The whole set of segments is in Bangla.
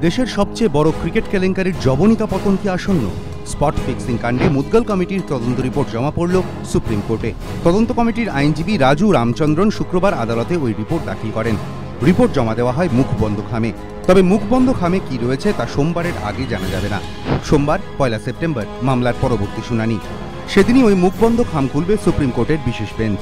দেশের সবচেয়ে বড় ক্রিকেট কেলেঙ্কারির জবনিকা পতন কি আসন্ন? স্পট ফিক্সিং কাণ্ডে মুদগল কমিটির তদন্ত রিপোর্ট জমা পড়ল সুপ্রিম কোর্টে। তদন্ত কমিটির আইনজীবী রাজু রামচন্দ্রন শুক্রবার আদালতে ওই রিপোর্ট দাখিল করেন। রিপোর্ট জমা দেওয়া হয় মুখবন্ধ খামে। তবে মুখবন্ধ খামে কি রয়েছে তা সোমবারের আগে জানা যাবে না। সোমবার, পয়লা সেপ্টেম্বর, মামলার পরবর্তী শুনানি। সেদিনই ওই মুখবন্ধ খাম খুলবে সুপ্রিম কোর্টের বিশেষ বেঞ্চ।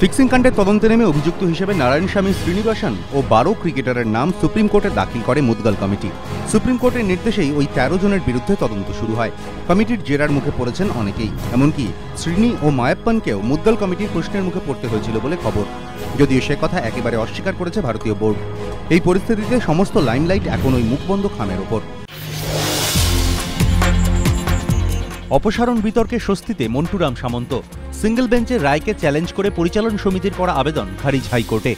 ফিক্সিং কাণ্ডের তদন্তে নেমে অভিযুক্ত হিসেবে নারায়ণ স্বামী শ্রীনিবাসন ও বারো ক্রিকেটারের নাম সুপ্রিম কোর্টে দাখিল করে মুদগল কমিটি। সুপ্রিম কোর্টের নির্দেশেই ওই তেরো জনের বিরুদ্ধে তদন্ত শুরু হয়। কমিটির জেরার মুখে পড়েছেন অনেকেই। এমনকি শ্রীনি ও মায়াপ্পানকেও মুদগল কমিটির প্রশ্নের মুখে পড়তে হয়েছিল বলে খবর। যদিও সে কথা একেবারে অস্বীকার করেছে ভারতীয় বোর্ড। এই পরিস্থিতিতে সমস্ত লাইমলাইট এখন ওই মুখবন্ধ খামের ওপর। অপসারণ বিতর্কে স্বস্তিতে মন্টুরাম সামন্ত। সিঙ্গেল বেঞ্চের রায়কে চ্যালেঞ্জ করে পরিচালন সমিতির করা আবেদন খারিজ হাইকোর্টে।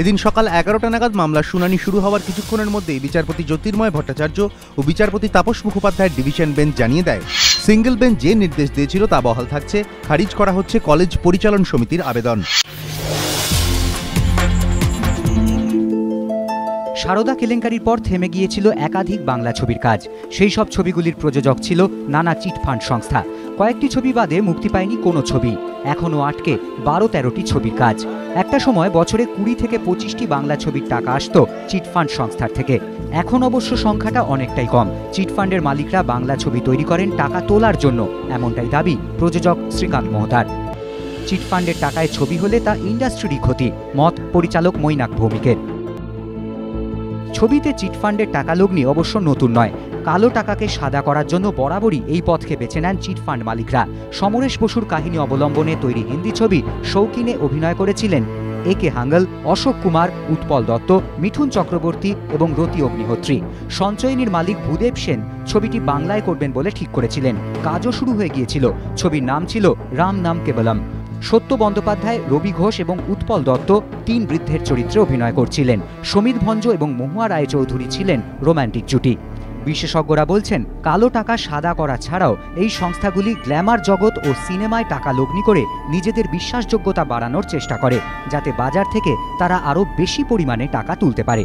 এদিন সকাল এগারোটা নাগাদ মামলার শুনানি শুরু হওয়ার কিছুক্ষণের মধ্যেই বিচারপতি জ্যোতির্ময় ভট্টাচার্য ও বিচারপতি তাপস মুখোপাধ্যায়ের ডিভিশন বেঞ্চ জানিয়ে দেয়, সিঙ্গেল বেঞ্চ যে নির্দেশ দিয়েছিল তা বহাল থাকছে, খারিজ করা হচ্ছে কলেজ পরিচালন সমিতির আবেদন। সারদা কেলেঙ্কারির পর থেমে গিয়েছিল একাধিক বাংলা ছবির কাজ। সেই সব ছবিগুলির প্রযোজক ছিল নানা চিটফান্ড সংস্থা। কয়েকটি ছবি বাদে মুক্তি পায়নি কোনো ছবি। এখনও আটকে বারো তেরোটি ছবির কাজ। একটা সময় বছরে কুড়ি থেকে পঁচিশটি বাংলা ছবির টাকা আসতো চিটফান্ড সংস্থার থেকে। এখন অবশ্য সংখ্যাটা অনেকটাই কম। চিটফান্ডের মালিকরা বাংলা ছবি তৈরি করেন টাকা তোলার জন্য, এমনটাই দাবি প্রযোজক শ্রীকান্ত মহতার। চিটফান্ডের টাকায় ছবি হলে তা ইন্ডাস্ট্রিরই ক্ষতি, মত পরিচালক মৈনাক ভৌমিকের। ছবিতে চিটফান্ডের টাকা লগ্নি অবশ্য নতুন নয়। কালো টাকাকে সাদা করার জন্য বরাবরই এই পথকে বেছে নেন চিটফান্ড মালিকরা। সমরেশ বসুর কাহিনী অবলম্বনে তৈরি হিন্দি ছবি শৌকিনে অভিনয় করেছিলেন এ কে হাঙ্গল, অশোক কুমার, উৎপল দত্ত মিঠুন চক্রবর্তী এবং রতি অগ্নিহোত্রী। সঞ্চয়িনীর মালিক ভূদেব সেন ছবিটি বাংলায় করবেন বলে ঠিক করেছিলেন। কাজও শুরু হয়ে গিয়েছিল। ছবির নাম ছিল রাম নাম কেবলম। সত্য বন্দ্যোপাধ্যায়, রবি ঘোষ এবং উৎপল দত্ত তিন বৃদ্ধের চরিত্রে অভিনয় করছিলেন। সমিত ভঞ্জ এবং মহুয়া রায়চৌধুরী ছিলেন রোম্যান্টিক জুটি। বিশেষজ্ঞরা বলছেন, কালো টাকা সাদা করা ছাড়াও এই সংস্থাগুলি গ্ল্যামার জগৎ ও সিনেমায় টাকা লগ্নি করে নিজেদের বিশ্বাসযোগ্যতা বাড়ানোর চেষ্টা করে, যাতে বাজার থেকে তারা আরও বেশি পরিমাণে টাকা তুলতে পারে।